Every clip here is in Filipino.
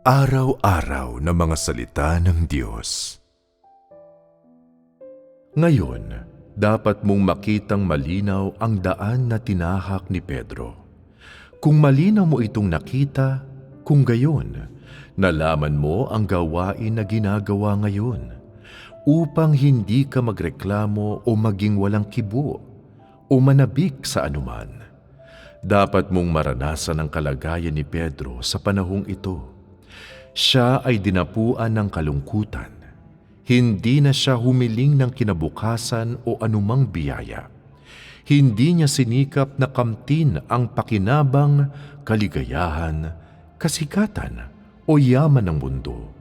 Araw-araw na mga salita ng Diyos. Ngayon, dapat mong makitang malinaw ang daan na tinahak ni Pedro. Kung malinaw mo itong nakita, kung gayon, nalaman mo ang gawain na ginagawa ngayon upang hindi ka magreklamo o maging walang kibo o manabik sa anuman. Dapat mong maranasan ang kalagayan ni Pedro sa panahong ito siya ay dinapuan ng kalungkutan. Hindi na siya humiling ng kinabukasan o anumang biyaya. Hindi niya sinikap na kamtin ang pakinabang, kaligayahan, kasikatan o yaman ng mundo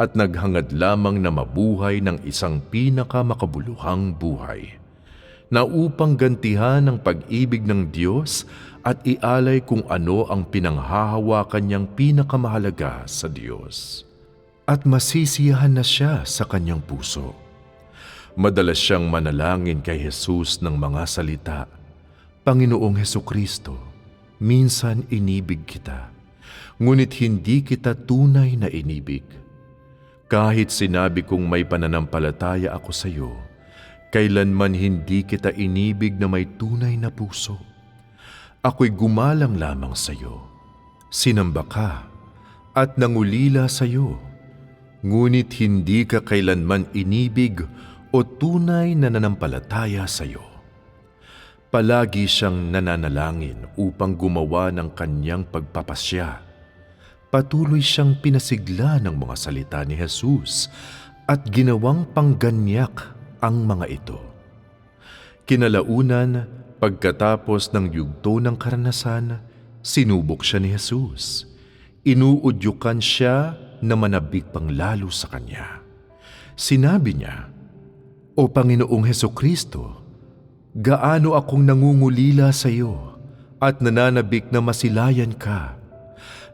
at naghangad lamang na mabuhay ng isang pinakamakabuluhang buhay na upang gantihan ang pag-ibig ng Diyos at ialay kung ano ang pinanghahawakan niyang pinakamahalaga sa Diyos. At masisiyahan na siya sa kanyang puso. Madalas siyang manalangin kay Jesus ng mga salita, Panginoong Heso Kristo, minsan inibig kita, ngunit hindi kita tunay na inibig. Kahit sinabi kong may pananampalataya ako sa iyo, kailanman hindi kita inibig na may tunay na puso ako'y gumalang lamang sa iyo. Sinamba ka at nangulila sa iyo. Ngunit hindi ka kailanman inibig o tunay na nanampalataya sa iyo. Palagi siyang nananalangin upang gumawa ng kanyang pagpapasya. Patuloy siyang pinasigla ng mga salita ni Jesus at ginawang pangganyak ang mga ito. Kinalaunan, Pagkatapos ng yugto ng karanasan, sinubok siya ni Jesus. Inuudyukan siya na manabik pang lalo sa kanya. Sinabi niya, O Panginoong Heso Kristo, gaano akong nangungulila sa iyo at nananabik na masilayan ka.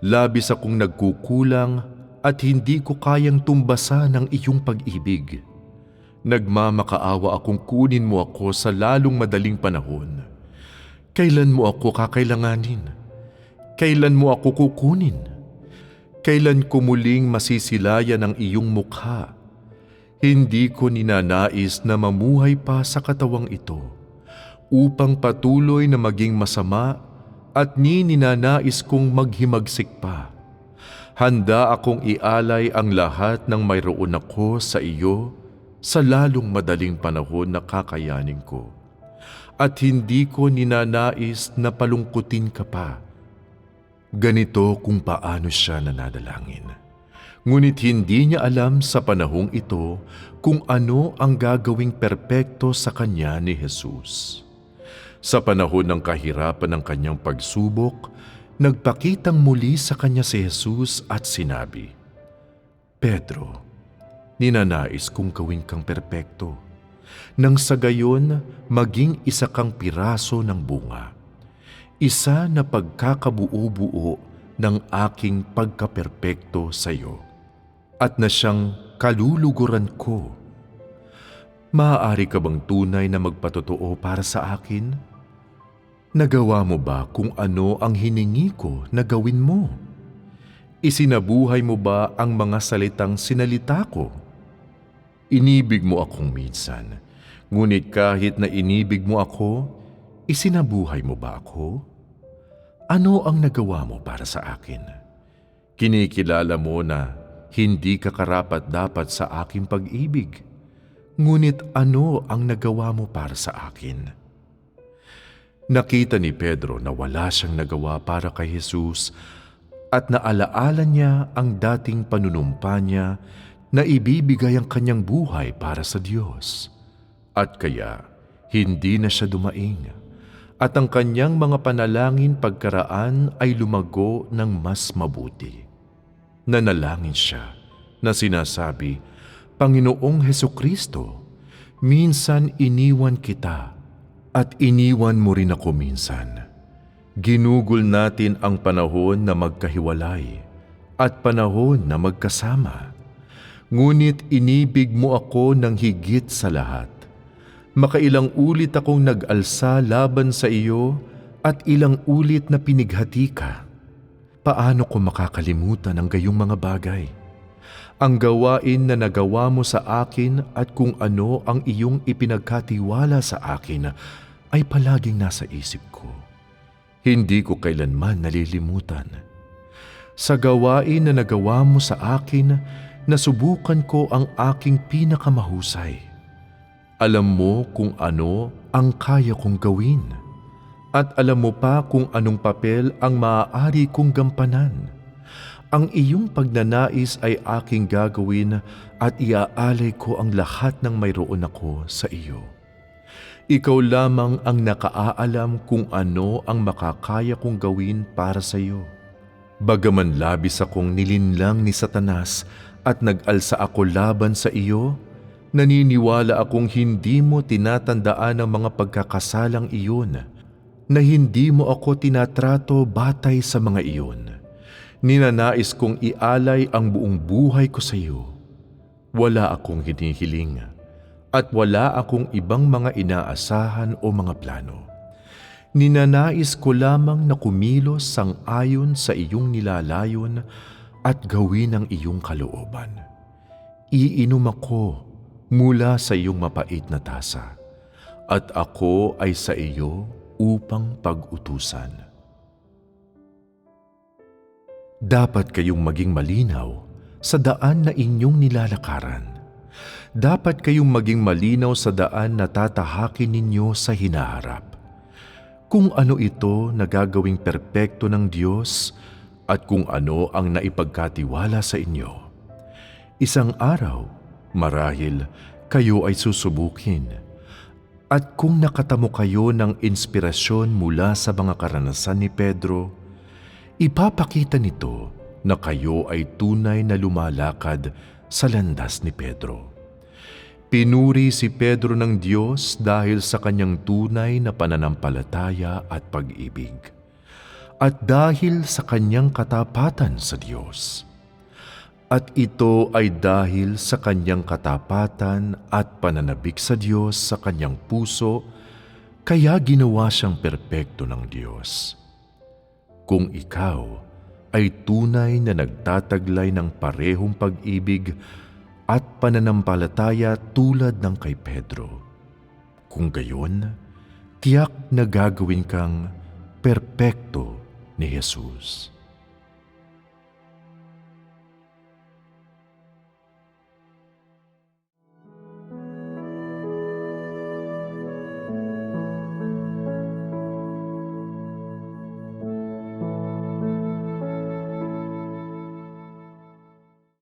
Labis akong nagkukulang at hindi ko kayang tumbasa ng iyong pag-ibig. Nagmamakaawa akong kunin mo ako sa lalong madaling panahon. Kailan mo ako kakailanganin? Kailan mo ako kukunin? Kailan ko muling masisilayan ang iyong mukha? Hindi ko ninanais na mamuhay pa sa katawang ito upang patuloy na maging masama at ni ninanais kong maghimagsik pa. Handa akong ialay ang lahat ng mayroon ako sa iyo sa lalong madaling panahon na kakayanin ko. At hindi ko ninanais na palungkutin ka pa. Ganito kung paano siya nanadalangin. Ngunit hindi niya alam sa panahong ito kung ano ang gagawing perpekto sa kanya ni Jesus. Sa panahon ng kahirapan ng kanyang pagsubok, nagpakitang muli sa kanya si Jesus at sinabi, Pedro, ninanais kong gawin kang perpekto. Nang sa gayon, maging isa kang piraso ng bunga. Isa na pagkakabuo-buo ng aking pagkaperpekto sa iyo. At na siyang kaluluguran ko. Maaari ka bang tunay na magpatotoo para sa akin? Nagawa mo ba kung ano ang hiningi ko na gawin mo? Isinabuhay mo ba ang mga salitang sinalita ko? Inibig mo akong minsan, ngunit kahit na inibig mo ako, isinabuhay mo ba ako? Ano ang nagawa mo para sa akin? Kinikilala mo na hindi ka karapat dapat sa aking pag-ibig, ngunit ano ang nagawa mo para sa akin? Nakita ni Pedro na wala siyang nagawa para kay Jesus at naalaala niya ang dating panunumpa niya na ibibigay ang kanyang buhay para sa Diyos. At kaya, hindi na siya dumaing at ang kanyang mga panalangin pagkaraan ay lumago ng mas mabuti. Nanalangin siya na sinasabi, Panginoong Heso Kristo, minsan iniwan kita at iniwan mo rin ako minsan. Ginugol natin ang panahon na magkahiwalay at panahon na magkasama ngunit inibig mo ako ng higit sa lahat. Makailang ulit akong nag-alsa laban sa iyo at ilang ulit na pinighati ka. paano ko makakalimutan ang gayong mga bagay? Ang gawain na nagawa mo sa akin at kung ano ang iyong ipinagkatiwala sa akin ay palaging nasa isip ko. Hindi ko kailanman nalilimutan. Sa gawain na nagawa mo sa akin, nasubukan ko ang aking pinakamahusay. Alam mo kung ano ang kaya kong gawin. At alam mo pa kung anong papel ang maaari kong gampanan. Ang iyong pagnanais ay aking gagawin at iaalay ko ang lahat ng mayroon ako sa iyo. Ikaw lamang ang nakaaalam kung ano ang makakaya kong gawin para sa iyo. Bagaman labis akong nilinlang ni Satanas at nag-alsa ako laban sa iyo, naniniwala akong hindi mo tinatandaan ang mga pagkakasalang iyon, na hindi mo ako tinatrato batay sa mga iyon. Ninanais kong ialay ang buong buhay ko sa iyo. Wala akong hinihiling at wala akong ibang mga inaasahan o mga plano. Ninanais ko lamang na kumilos sang ayon sa iyong nilalayon at gawin ang iyong kalooban. Iinom ako mula sa iyong mapait na tasa at ako ay sa iyo upang pag-utusan. Dapat kayong maging malinaw sa daan na inyong nilalakaran. Dapat kayong maging malinaw sa daan na tatahakin ninyo sa hinaharap. Kung ano ito na gagawing perpekto ng Diyos at kung ano ang naipagkatiwala sa inyo. Isang araw, marahil kayo ay susubukin. At kung nakatamo kayo ng inspirasyon mula sa mga karanasan ni Pedro, ipapakita nito na kayo ay tunay na lumalakad sa landas ni Pedro. Pinuri si Pedro ng Diyos dahil sa kanyang tunay na pananampalataya at pag-ibig. At dahil sa kanyang katapatan sa Diyos. At ito ay dahil sa kanyang katapatan at pananabik sa Diyos sa kanyang puso, kaya ginawa siyang perpekto ng Diyos. Kung ikaw ay tunay na nagtataglay ng parehong pag-ibig at pananampalataya tulad ng kay Pedro. Kung gayon, tiyak na gagawin kang perpekto ni Jesus.